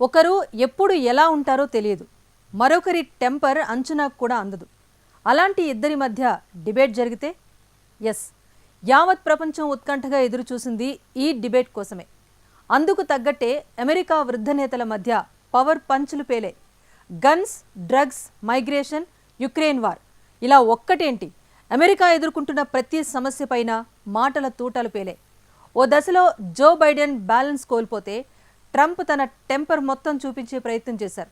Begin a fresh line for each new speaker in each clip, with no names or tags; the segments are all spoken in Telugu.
ఒకరు ఎప్పుడు ఎలా ఉంటారో తెలియదు. మరొకరి టెంపర్ అంచనాకు కూడా అందదు. అలాంటి ఇద్దరి మధ్య డిబేట్ జరిగితే? ఎస్. యావత్ ప్రపంచం ఉత్కంఠగా ఎదురు చూసింది ఈ డిబేట్ కోసమే. అందుకు తగ్గట్టే అమెరికా వృద్ధ నేతల మధ్య పవర్ పంచులు పేలే. Guns drugs migration Ukraine war. ఇలా ఒక్కటేంటి? అమెరికా ఎదుర్కొంటున్న ప్రతి సమస్యపైన మాటల తూటాలు పేలే. ఓ దశలో జో బైడెన్ బ్యాలెన్స్ కోల్పోతే ట్రంప్ తన టెంపర్ మొత్తం చూపించే ప్రయత్నం చేశారు.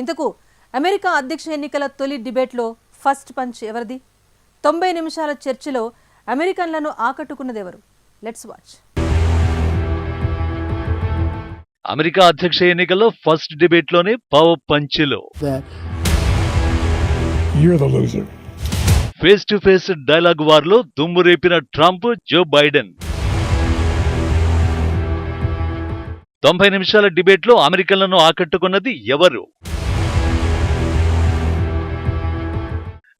ఇంతకు అమెరికా అధ్యక్ష ఎన్నికల తొలి డిబేట్లో ఫస్ట్ పంచ్ ఎవరిది? తొంభై నిమిషాల చర్చలో అమెరికన్లను ఆకట్టుకున్నదెవరు లెట్స్ వాచ్
అమెరికా అధ్యక్ష ఎన్నికల్లో ఫస్ట్ డిబేట్లోనే పవర్ పంచ్లో. ఫేస్ టు ఫేస్ డైలాగ్ వార్లో దుమ్ము రేపిన ట్రంప్ జో బైడెన్. తొంభై నిమిషాల డిబేట్లో అమెరికన్లను ఆకట్టుకున్నది ఎవరు?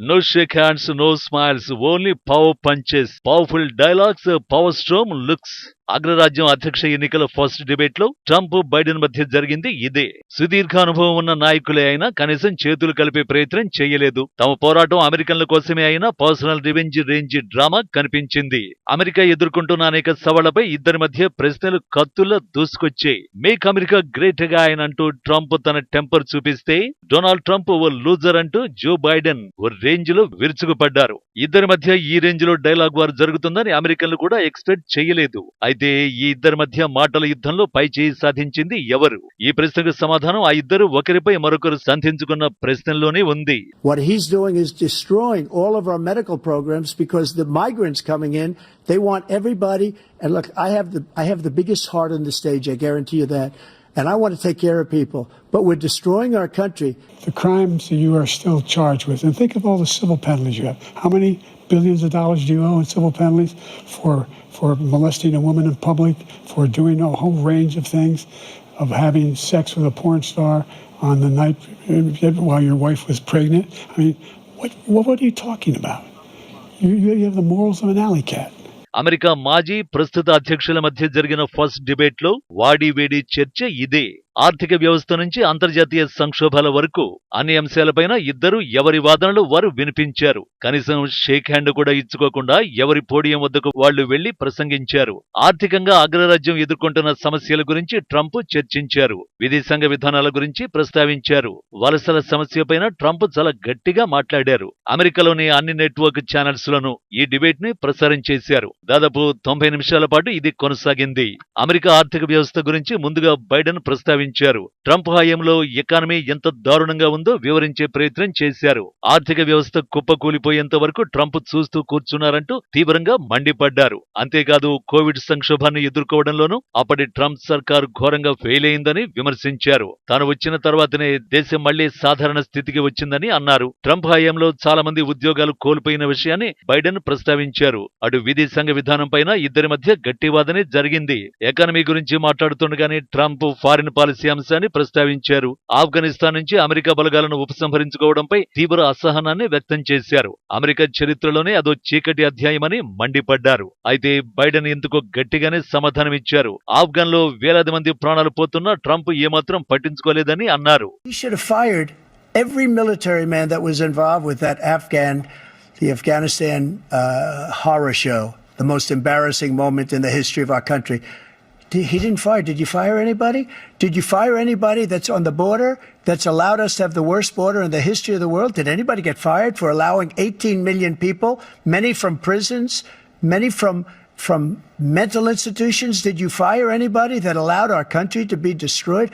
No shake hands no smiles only power punches powerful dialogues power storm looks అగ్రరాజ్యం అధ్యక్ష ఎన్నికల ఫస్ట్ డిబేట్లో ట్రంప్ బైడెన్ మధ్య జరిగింది ఇదే. సుదీర్ఘ అనుభవం ఉన్న నాయకులే అయినా కనీసం చేతులు కలిపే ప్రయత్నం చేయలేదు. తమ పోరాటం అమెరికన్ల కోసమే అయినా పర్సనల్ రివెంజ్ రేంజ్ డ్రామా కనిపించింది. అమెరికా ఎదుర్కొంటున్న అనేక సవాళ్ళపై ఇద్దరి మధ్య ప్రశ్నలు కత్తుల్లో దూసుకొచ్చాయి. మేక్ అమెరికా గ్రేట్గా ఆయన అంటూ ట్రంప్ తన టెంపర్ చూపిస్తే డొనాల్డ్ ట్రంప్ ఓ లూజర్ అంటూ జో బైడెన్ ఓ రేంజ్లో విరుచుకుపడ్డారు. ఇద్దరి మధ్య ఈ రేంజ్లో డైలాగ్ వారు జరుగుతుందని అమెరికన్లు కూడా ఎక్స్పెక్ట్ చేయలేదు. అయితే ఈ ఇద్దరి మధ్య మాటల యుద్ధంలో పై చేయి సాధించింది ఎవరు ఈ ప్రశ్నకు సమాధానం ఆ ఇద్దరు ఒకరిపై మరొకరు సంధించుకున్న ప్రశ్నల్లోనే ఉంది
what he's doing is destroying all of our medical programs because the migrants coming in, they want everybody. And look, I have the I have the biggest heart on the stage. I guarantee you that. And I want to take care of people, but we're destroying our country.
The crimes that you are still charged with, and think of all the civil penalties you have. How many billions of dollars do you owe in civil penalties for for molesting a woman in public, for doing a whole range of things, of having sex with a porn star on the night while your wife was pregnant? I mean, what what, what are you talking about? You, you have the morals of an alley cat.
America మాజీ ప్రస్తుత అధ్యక్షుల మధ్య జరిగిన ఫస్ట్ డిబేట్లో వాడి వేడి చర్చ ఇదే ఆర్థిక వ్యవస్థ నుంచి అంతర్జాతీయ సంక్షోభాల వరకు అన్ని అంశాలపైన ఇద్దరు ఎవరి వాదనలు వారు వినిపించారు. కనీసం షేక్ హ్యాండ్ కూడా ఇచ్చుకోకుండా ఎవరి పోడియం వద్దకు వాళ్ళు వెళ్ళి ప్రసంగించారు. ఆర్థికంగా అగ్రరాజ్యం ఎదుర్కొంటున్న సమస్యల గురించి ట్రంప్ చర్చించారు. విదేశాంగ విధానాల గురించి ప్రస్తావించారు. వలసల సమస్యపైన ట్రంప్ చాలా గట్టిగా మాట్లాడారు. అమెరికాలోని అన్ని నెట్వర్క్ ఛానల్స్లను ఈ డిబేట్ని ప్రసారం చేశారు. దాదాపు తొంభై నిమిషాల పాటు ఇది కొనసాగింది. అమెరికా ఆర్థిక వ్యవస్థ గురించి ముందుగా బైడెన్ ప్రస్తావించారు. ట్రంప్ హయాంలో ఎకానమీ ఎంత దారుణంగా ఉందో వివరించే ప్రయత్నం చేశారు. ఆర్థిక వ్యవస్థ కుప్పకూలిపోయేంత వరకు ట్రంప్ చూస్తూ కూర్చున్నారంటూ తీవ్రంగా మండిపడ్డారు. అంతేకాదు కోవిడ్ సంక్షోభాన్ని ఎదుర్కోవడంలోనూ అప్పటి ట్రంప్ సర్కార్ ఘోరంగా ఫెయిల్ అయిందని విమర్శించారు. తాను వచ్చిన తర్వాతనే దేశం మళ్ళీ సాధారణ స్థితికి వచ్చిందని అన్నారు. ట్రంప్ హయాంలో చాలా మంది ఉద్యోగాలు కోల్పోయిన విషయాన్ని బైడెన్ ప్రస్తావించారు. అటు విదేశాంగ విధానం పైన ఇద్దరి మధ్య గట్టివాదనే జరిగింది. ఎకానమీ గురించి మాట్లాడుతుండగానే ట్రంప్ ఫారిన్ పాలసీ అంశాన్ని ప్రస్తావించారు. ఆఫ్ఘనిస్తాన్ నుంచి అమెరికా బలగాలను ఉపసంహరించుకోవడంపై తీవ్ర అసహనాన్ని వ్యక్తం చేశారు. అమెరికా చరిత్రలోనే అదో చీకటి అధ్యాయమని మండిపడ్డారు. అయితే బైడెన్ ఎందుకో గట్టిగానే సమాధానమిచ్చారు. ఆఫ్ఘన్లో వేలాది మంది ప్రాణాలు పోతున్నా ట్రంప్ ఏమాత్రం పట్టించుకోలేదని అన్నారు.
Every military man that was involved with that Afghan, the Afghanistan uh, horror show, the most embarrassing moment in the history of our country. He didn't fire. Did you fire anybody? Did you fire anybody that's on the border that's allowed us to have the worst border in the history of the world? Did anybody get fired for allowing 18 million people, many from prisons, many from from mental institutions? Did you fire anybody that allowed our country to be destroyed?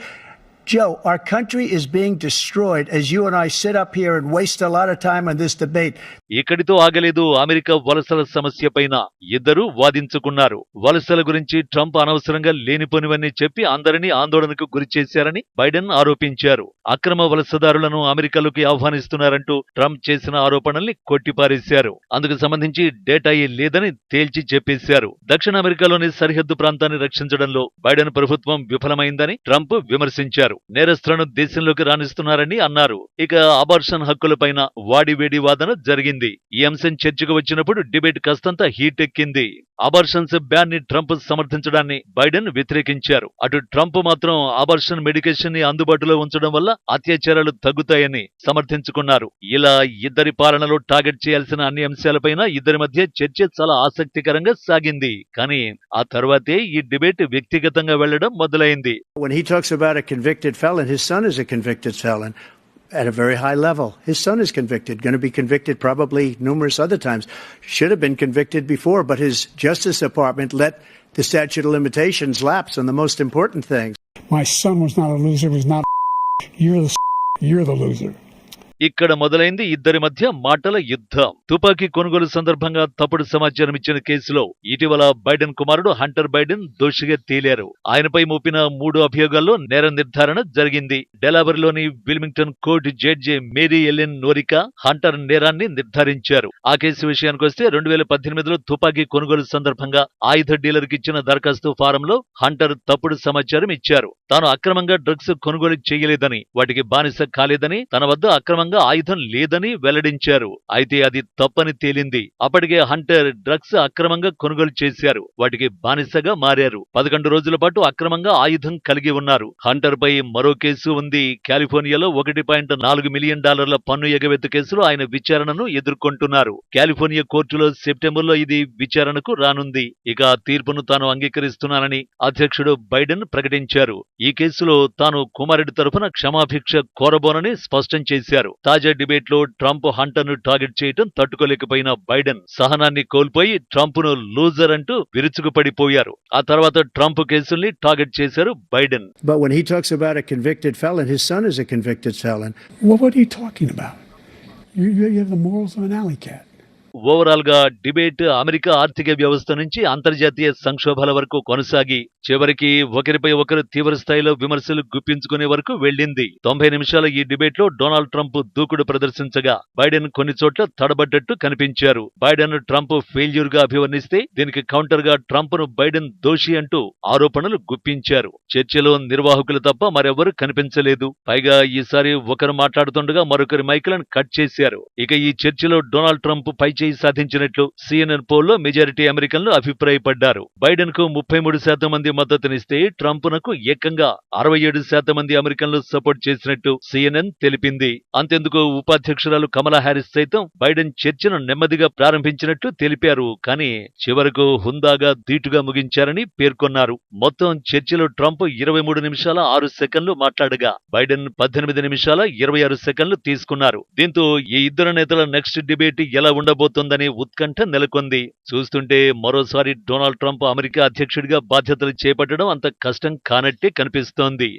Joe, our country is being destroyed. As you and I sit up here and waste a lot of time on this debate.
ఇక్కడితో ఆగలేదు అమెరికా వలసల సమస్య పైన. ఇద్దరు వాదించుకున్నారు. వలసల గురించి ట్రంప్ అనవసరంగా లేనిపోనివన్నీ చెప్పి అందరినీ ఆందోళనకు గురి చేశారని బైడెన్ ఆరోపించారు. అక్రమ వలసదారులను అమెరికాలోకి ఆహ్వానిస్తున్నారంటూ ట్రంప్ చేసిన ఆరోపణల్ని కొట్టిపారేశారు. అందుకు సంబంధించి డేటా ఏ లేదని తేల్చి చెప్పేశారు. దక్షిణ అమెరికాలోని సరిహద్దు ప్రాంతాన్ని రక్షించడంలో బైడెన్ ప్రభుత్వం విఫలమైందని ట్రంప్ విమర్శించారు. నేరస్తులను దేశంలోకి రాణిస్తున్నారని అన్నారు. ఇక అబార్షన్ హక్కులపైన వాడివేడి వాదన జరిగింది. జరిగింది ఈ అంశం చర్చకు వచ్చినప్పుడు డిబేట్ కాస్తంత హీట్ ఎక్కింది. అబార్షన్స్ బ్యాన్ని ట్రంప్ సమర్థించడాన్ని బైడెన్ వ్యతిరేకించారు. అటు ట్రంప్ మాత్రం అబార్షన్ మెడికేషన్ని అందుబాటులో ఉంచడం వల్ల అత్యాచారాలు తగ్గుతాయని సమర్థించుకున్నారు. ఇలా ఇద్దరి పాలనలో టార్గెట్ చేయాల్సిన అన్ని అంశాలపైన ఇద్దరి మధ్య చర్చ చాలా ఆసక్తికరంగా సాగింది. కానీ ఆ తర్వాతే ఈ డిబేట్ వ్యక్తిగతంగా వెళ్ళడం మొదలైంది.
A convicted felon, his son is a convicted felon at a very high level. His son is convicted, going to be convicted probably numerous other times. Should have been convicted before, but his Justice Department let the statute of limitations lapse on the most important things.
My son was not a loser, was not you're the you're the loser.
ఇక్కడ మొదలైంది ఇద్దరి మధ్య మాటల యుద్ధం. తుపాకీ కొనుగోలు సందర్భంగా తప్పుడు సమాచారం ఇచ్చిన కేసులో ఇటీవల బైడెన్ కుమారుడు హంటర్ బైడెన్ దోషిగా తేలారు. ఆయనపై మోపిన మూడు అభియోగాల్లో నేర నిర్ధారణ జరిగింది. డెలావరీలోని Wilmington court judge Mary Ellen Noreika Hunter నేరాన్ని నిర్ధారించారు. ఆ కేసు విషయానికి వస్తే రెండు వేల పద్దెనిమిదిలో తుపాకీ కొనుగోలు సందర్భంగా ఆయుధ డీలర్ ఇచ్చిన దరఖాస్తు ఫారంలో హంటర్ తప్పుడు సమాచారం ఇచ్చారు. తాను అక్రమంగా డ్రగ్స్ కొనుగోలు చేయలేదని వాటికి బానిస కాలేదని తన వద్ద అక్రమంగా ఆయుధం లేదని వెల్లడించారు. అయితే అది తప్పని తేలింది. అప్పటికే హంటర్ డ్రగ్స్ అక్రమంగా కొనుగోలు చేశారు. వాటికి బానిసగా మారారు. పదకొండు రోజుల పాటు అక్రమంగా ఆయుధం కలిగి ఉన్నారు. హంటర్ పై మరో కేసు ఉంది. కాలిఫోర్నియాలో ఒకటి పాయింట్ నాలుగు మిలియన్ డాలర్ల పన్ను ఎగవేత కేసులో ఆయన విచారణను ఎదుర్కొంటున్నారు. కాలిఫోర్నియా కోర్టులో సెప్టెంబర్లో ఇది విచారణకు రానుంది. ఇక తీర్పును తాను అంగీకరిస్తున్నానని అధ్యక్షుడు బైడెన్ ప్రకటించారు. ఈ కేసులో తాను కుమారుడి తరఫున క్షమాభిక్ష కోరబోనని స్పష్టం చేశారు. తాజా డిబేట్లో ట్రంప్ హంటర్ను టార్గెట్ చేయటం తట్టుకోలేకపోయిన బైడెన్ సహనాన్ని కోల్పోయి ట్రంప్ను లూజర్ అంటూ విరుచుకుపడిపోయారు. ఆ తర్వాత ట్రంప్ కేసుల్ని టార్గెట్ చేశారు Biden.
But when he talks about a convicted felon his
son is a convicted felon what are you talking about you have the morals of an
alley ఓవరాల్గా డిబేట్ అమెరికా ఆర్థిక వ్యవస్థ నుంచి అంతర్జాతీయ సంక్షోభాల వరకు కొనసాగి చివరికి ఒకరిపై ఒకరు తీవ్ర స్థాయిలో విమర్శలు గుప్పించుకునే వరకు వెళ్ళింది. తొంభై నిమిషాల ఈ డిబేట్లో డొనాల్డ్ ట్రంప్ దూకుడు ప్రదర్శించగా బైడెన్ కొన్ని చోట్ల తడబడ్డట్టు కనిపించారు. బైడెన్ ట్రంప్ ఫెయిల్యూర్గా అభివర్ణిస్తే దీనికి కౌంటర్గా ట్రంప్ను బైడెన్ దోషి అంటూ ఆరోపణలు గుప్పించారు. చర్చలో నిర్వాహకులు తప్ప మరెవ్వరూ కనిపించలేదు. పైగా ఈసారి ఒకరు మాట్లాడుతుండగా మరొకరి మైకులను కట్ చేశారు. ఇక ఈ చర్చలో డొనాల్డ్ ట్రంప్ విజయం సాధించినట్లు సీఎన్ఎన్ పోల్లో మెజారిటీ అమెరికన్లు అభిప్రాయపడ్డారు. బైడెన్కు ముప్పై మూడు శాతం మంది మద్దతునిస్తే ట్రంప్నకు ఏకంగా అరవై ఏడు శాతం మంది అమెరికన్లు సపోర్ట్ చేసినట్టు సీఎన్ఎన్ తెలిపింది. అంతెందుకు ఉపాధ్యక్షురాలు కమలా హ్యారిస్ సైతం బైడెన్ చర్చను నెమ్మదిగా ప్రారంభించినట్టు తెలిపారు. కానీ చివరకు హుందాగా ధీటుగా ముగించారని పేర్కొన్నారు. మొత్తం చర్చలో ట్రంప్ ఇరవై మూడు నిమిషాల ఆరు సెకండ్లు మాట్లాడగా బైడెన్ పద్దెనిమిది నిమిషాల ఇరవై ఆరు సెకండ్లు తీసుకున్నారు. దీంతో ఈ ఇద్దరు నేతల నెక్స్ట్ డిబేట్ ఎలా ఉండబోతోందనే ఉత్కంఠ నెలకొంది. చూస్తుంటే మరోసారి డొనాల్డ్ ట్రంప్ అమెరికా అధ్యక్షుడిగా బాధ్యతలు చేపట్టడం అంత కష్టం కానట్టే కనిపిస్తోంది.